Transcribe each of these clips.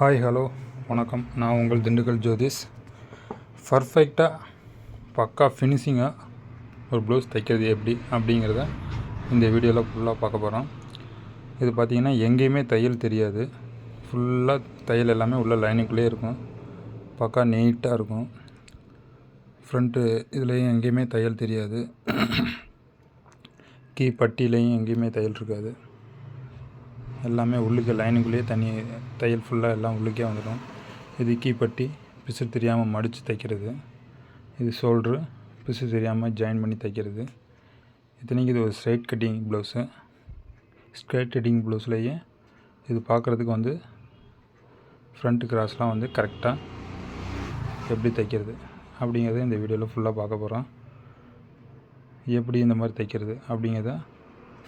Hi hello வணக்கம். நான் உங்கள் திண்டுக்கல் ஜோதிஷ். பர்ஃபெக்டாக பக்கா ஃபினிஷிங்காக ஒரு ப்ளவுஸ் தைக்கிறது எப்படி அப்படிங்கிறத இந்த வீடியோவில் ஃபுல்லாக பார்க்க போகிறோம் இது பார்த்திங்கன்னா எங்கேயுமே தையல் தெரியாது. ஃபுல்லாக தையல் எல்லாமே உள்ள லைனிங்குள்ளே இருக்கும். பக்கா நீட்டாக இருக்கும். ஃப்ரண்ட்டு இதுலேயும் எங்கேயுமே தையல் தெரியாது. கீ பட்டிலையும் எங்கேயுமே தையல் இருக்காது. எல்லாமே உள்ளுக்கு லைனுக்குள்ளேயே தனி தையல் ஃபுல்லாக எல்லாம் உள்ளுக்கே வந்துடும். இது கீப்பட்டி பிசு தெரியாமல் மடித்து தைக்கிறது. இது ஷோல்ட்ரு பிசு தெரியாமல் ஜாயின் பண்ணி தைக்கிறது. இத்தனைக்கு இது ஒரு straight cutting blouse straight cutting ப்ளவுஸ்லேயே இது பார்க்குறதுக்கு வந்து ஃப்ரண்ட் கிராஸ்லாம் வந்து கரெக்டாக எப்படி தைக்கிறது அப்படிங்கிறத இந்த வீடியோவில் ஃபுல்லாக பார்க்க போகிறோம் எப்படி இந்த மாதிரி தைக்கிறது அப்படிங்கிறத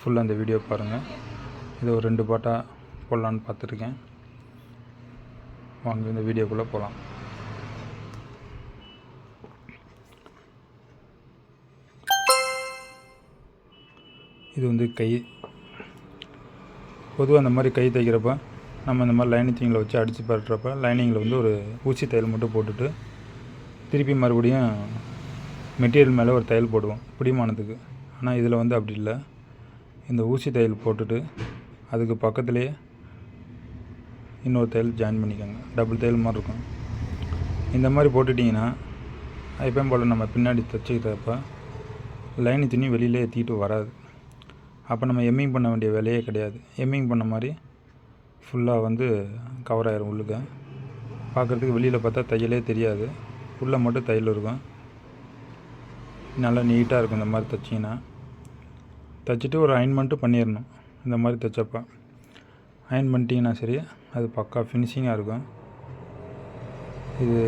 ஃபுல்லாக அந்த வீடியோ பாருங்கள் இதை ஒரு ரெண்டு பாட்டாக போடலான்னு பார்த்துருக்கேன் வாங்க இந்த வீடியோக்குள்ளே போகலாம். இது வந்து கை பொதுவாக அந்த மாதிரி கை தைக்கிறப்ப நம்ம இந்த மாதிரி லைனிங் வச்சு அடித்து பரட்டுறப்ப லைனிங்கில் வந்து ஒரு ஊசி தையல் மட்டும் போட்டுட்டு திருப்பி மறுபடியும் மெட்டீரியல் மேலே ஒரு தையல் போடுவோம் பிடிமானத்துக்கு. ஆனால் இதில் வந்து அப்படி இல்லை. இந்த ஊசி தையல் போட்டுட்டு அதுக்கு பக்கத்துலேயே இன்னொரு தையல் ஜாயின் பண்ணிக்கோங்க. டபுள் தையல் மாதிரி இருக்கும். இந்த மாதிரி போட்டுட்டிங்கன்னா எப்பயும் போல் நம்ம பின்னாடி தைச்சிக்கிறப்ப லைன் துணி வெளியில் ஏற்றிட்டு வராது. அப்போ நம்ம எம்மிங் பண்ண வேண்டிய வேலையே கிடையாது. எம்மிங் பண்ண மாதிரி ஃபுல்லாக வந்து கவர் ஆயிரும் உள்ளுக்க. பார்க்குறதுக்கு வெளியில் பார்த்தா தையலே தெரியாது. உள்ளே மட்டும் தையல் இருக்கும். நல்லா நீட்டாக இருக்கும் இந்த மாதிரி தைச்சிங்கன்னா. தைச்சிட்டு ஒரு அயன்மெண்ட்டு பண்ணிடணும். இந்த மாதிரி தைச்சப்ப. அயன் பண்ணிட்டீங்கன்னா சரி அது பக்கா ஃபினிஷிங்காக இருக்கும். இது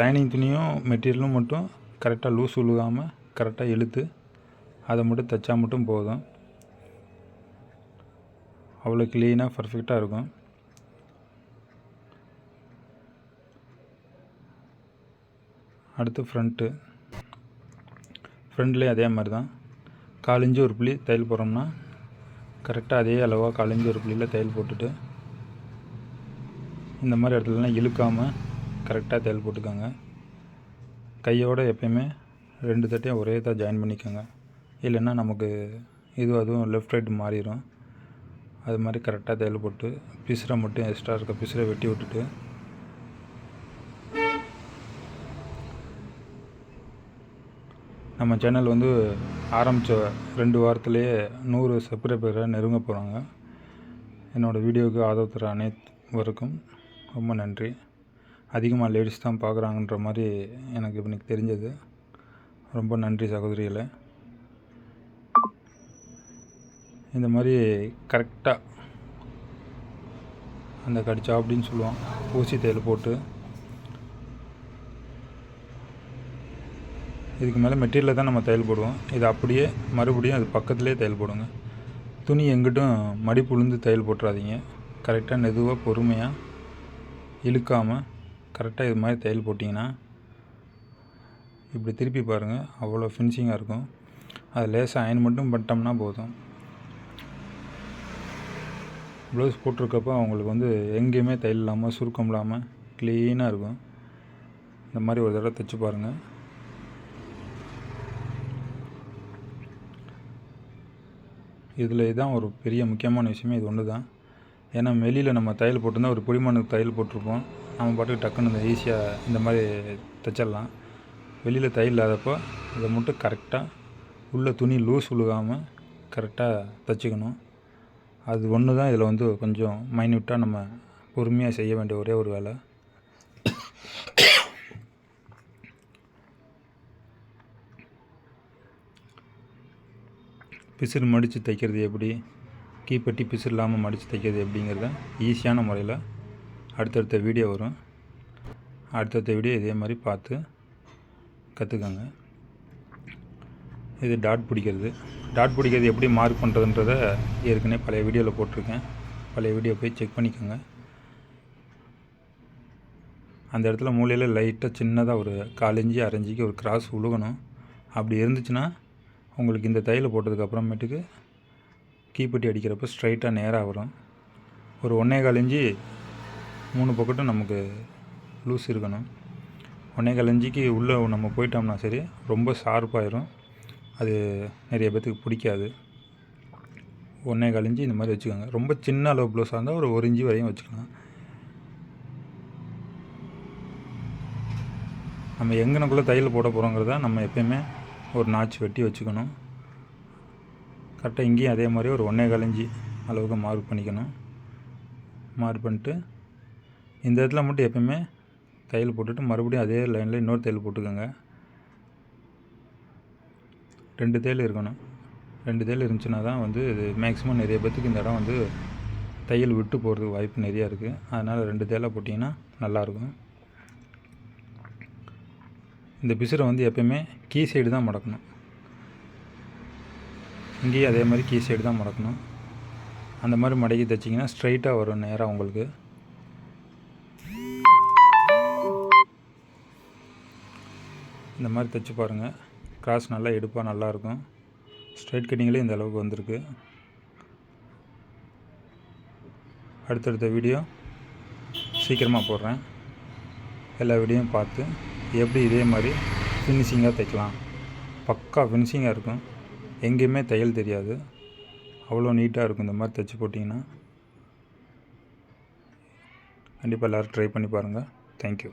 லைனிங் துணியும் மெட்டீரியலும் மட்டும் கரெக்டாக லூஸ் உழுகாமல் கரெக்டாக இழுத்து அதை மட்டும் தைச்சா மட்டும் போதும். அவ்வளோ க்ளீனாக பர்ஃபெக்டாக இருக்கும். அடுத்து ஃப்ரண்ட்டு ஃப்ரண்ட்லேயும் அதே மாதிரி தான். காலிஞ்சு ஒரு புள்ளி தையல் போகிறோம்னா கரெக்டாக அதே அளவாக கலைஞ்சி ஒரு புள்ளியில் தையல் போட்டுட்டு இந்த மாதிரி இடத்துலலாம் இழுக்காமல் கரெக்டாக தையல் போட்டுக்கோங்க. கையோடு எப்பயுமே ரெண்டு தட்டையும் ஒரே தான் ஜாயின் பண்ணிக்கோங்க. இல்லைன்னா நமக்கு இது அதுவும் லெஃப்ட் ரைட் மாறிடும். அது மாதிரி கரெக்டாக தையல் போட்டு பிசுரை மட்டும் எக்ஸ்ட்ரா இருக்க பிசுரை வெட்டி விட்டுட்டு நம்ம சேனல் வந்து ஆரம்பித்த ரெண்டு வாரத்துலேயே நூறு சப்ஸ்கிரைபரை நெருங்க போகிறாங்க என்னோடய வீடியோவுக்கு ஆதரவு தர அனைவருக்கும் ரொம்ப நன்றி. அதிகமாக லேடிஸ் தான் பார்க்குறாங்கன்ற மாதிரி எனக்கு எனக்கு தெரிஞ்சது. ரொம்ப நன்றி சகோதரிகளை. இந்த மாதிரி கரெக்டாக அந்த கடிச்சா அப்படின்னு சொல்லுவோம் ஊசி தையல் போட்டு இதுக்கு மேலே மெட்டீரியலில் தான் நம்ம தையல் போடுவோம். இது அப்படியே மறுபடியும் அது பக்கத்துலேயே தையல் போடுங்க. துணி எங்கிட்டும் மடிப்பு உளுந்து தையல் போட்டுறாதீங்க. கரெக்டாக மெதுவாக பொறுமையாக இழுக்காமல் கரெக்டாக இது மாதிரி தையல் போட்டிங்கன்னா இப்படி திருப்பி பாருங்கள் அவ்வளோ ஃபினிஷிங்காக இருக்கும். அது லேசாக அயன் மட்டும் பண்ணிட்டோம்னா போதும். ப்ளவுஸ் போட்டிருக்கப்போ அவங்களுக்கு வந்து எங்கேயுமே தையல் இல்லாமல் சுருக்கம் இல்லாமல் க்ளீனாக இருக்கும். இந்த மாதிரி ஒரு தடவை தைச்சி பாருங்கள் இதில் இதுதான் ஒரு பெரிய முக்கியமான விஷயமே இது ஒன்று தான் ஏன்னா வெளியில் நம்ம தையல் போட்டிருந்தா ஒரு பிடிமானுக்கு தையல் போட்டிருப்போம். நம்ம பாட்டுக்கு டக்குன்னு இந்த ஈஸியாக இந்த மாதிரி தைச்சிடலாம். வெளியில் தையல் இல்லாதப்போ இதை மட்டும் கரெக்டாக உள்ளே துணி லூஸ் உழுகாமல் கரெக்டாக தைச்சிக்கணும். அது ஒன்று தான் இதில் வந்து கொஞ்சம் மைன்யூட்டாக நம்ம பொறுமையாக செய்ய வேண்டிய ஒரே ஒரு வேலை. பிசிறு மடித்து தைக்கிறது எப்படி? கீப்பட்டி பிசிறு இல்லாமல் மடித்து தைக்கிறது எப்படிங்கிறத ஈஸியான முறையில் அடுத்தடுத்த வீடியோ வரும். அடுத்தடுத்த வீடியோ இதே மாதிரி பார்த்து கற்றுக்கோங்க இது டாட் பிடிக்கிறது. டாட் பிடிக்கிறது எப்படி மார்க் பண்ணுறதுன்றத ஏற்கனவே பழைய வீடியோவில் போட்டிருக்கேன். பழைய வீடியோ போய் செக் பண்ணிக்கோங்க. அந்த இடத்துல மூலையில் லைட்டாக சின்னதாக ஒரு காலஞ்சி அரைஞ்சிக்கு ஒரு கிராஸ் உழுகணும். அப்படி இருந்துச்சுன்னா உங்களுக்கு இந்த தையல் போட்டதுக்கு அப்புறமேட்டுக்கு கீப்பட்டி அடிக்கிறப்ப ஸ்ட்ரைட்டாக நேராக வரும். ஒரு ஒன்றே கால் இஞ்சி மூணு பக்கட்டும் நமக்கு லூஸ் இருக்கணும். ஒன்றே இஞ்சிக்கு உள்ளே நம்ம போயிட்டோம்னா சரி ரொம்ப ஷார்ப்பாயிரும் அது நிறைய பேர்த்துக்கு பிடிக்காது. ஒன்றே இஞ்சி இந்த மாதிரி வச்சுக்கோங்க. ரொம்ப சின்ன அளவு ப்ளவுஸாக இருந்தால் ஒரு ஒரு இஞ்சி வரையும் வச்சுக்கலாம். நம்ம எங்கனக்குள்ளே தையல் போட போகிறோங்கிறத நம்ம எப்பயுமே ஒரு நாச்சு வெட்டி வச்சுக்கணும். கரெக்டாக இங்கேயும் அதே மாதிரி ஒரு ஒன்றே கலைஞ்சி அளவுக்கு மார்க் பண்ணிக்கணும். மார்க் பண்ணிட்டு இந்த இடத்துல மட்டும் எப்பயுமே தையல் போட்டுட்டு மறுபடியும் அதே லைனில் இன்னொரு தையல் போட்டுக்கோங்க. ரெண்டு தையல் இருக்கணும். ரெண்டு தையல் இருந்துச்சுன்னா தான் வந்து இது மேக்ஸிமம் நிறைய பேர்த்துக்கு இந்த இடம் வந்து தையல் விட்டு போகிறதுக்கு வாய்ப்பு நிறையா இருக்குது அதனால் ரெண்டு தையலாக போட்டிங்கன்னா நல்லாயிருக்கும் இந்த பிசுரை வந்து எப்பயுமே கீ சைடு தான் மடக்கணும். இங்கேயும் அதே மாதிரி கீ சைடு தான் மடக்கணும். அந்த மாதிரி மடக்கி தைச்சிங்கன்னா ஸ்ட்ரைட்டாக வரும் நேராக உங்களுக்கு. இந்த மாதிரி தைச்சு பாருங்கள் கிராஸ் நல்லா எடுப்பாக நல்லாயிருக்கும் ஸ்ட்ரைட் கட்டிங்லேயே இந்த அளவுக்கு வந்திருக்கு. அடுத்தடுத்த வீடியோ சீக்கிரமாக போடுறேன். எல்லா வீடியோவும் பார்த்து. எப்படி இதே மாதிரி ஃபினிஷிங்காக தைக்கலாம்? பக்கா ஃபினிஷிங்காக இருக்கும். எங்கேயுமே தையல் தெரியாது. அவ்வளோ நீட்டாக இருக்கும் இந்த மாதிரி தைச்சி போட்டிங்கன்னா. கண்டிப்பாக எல்லோரும் ட்ரை பண்ணி பாருங்கள் தேங்க்யூ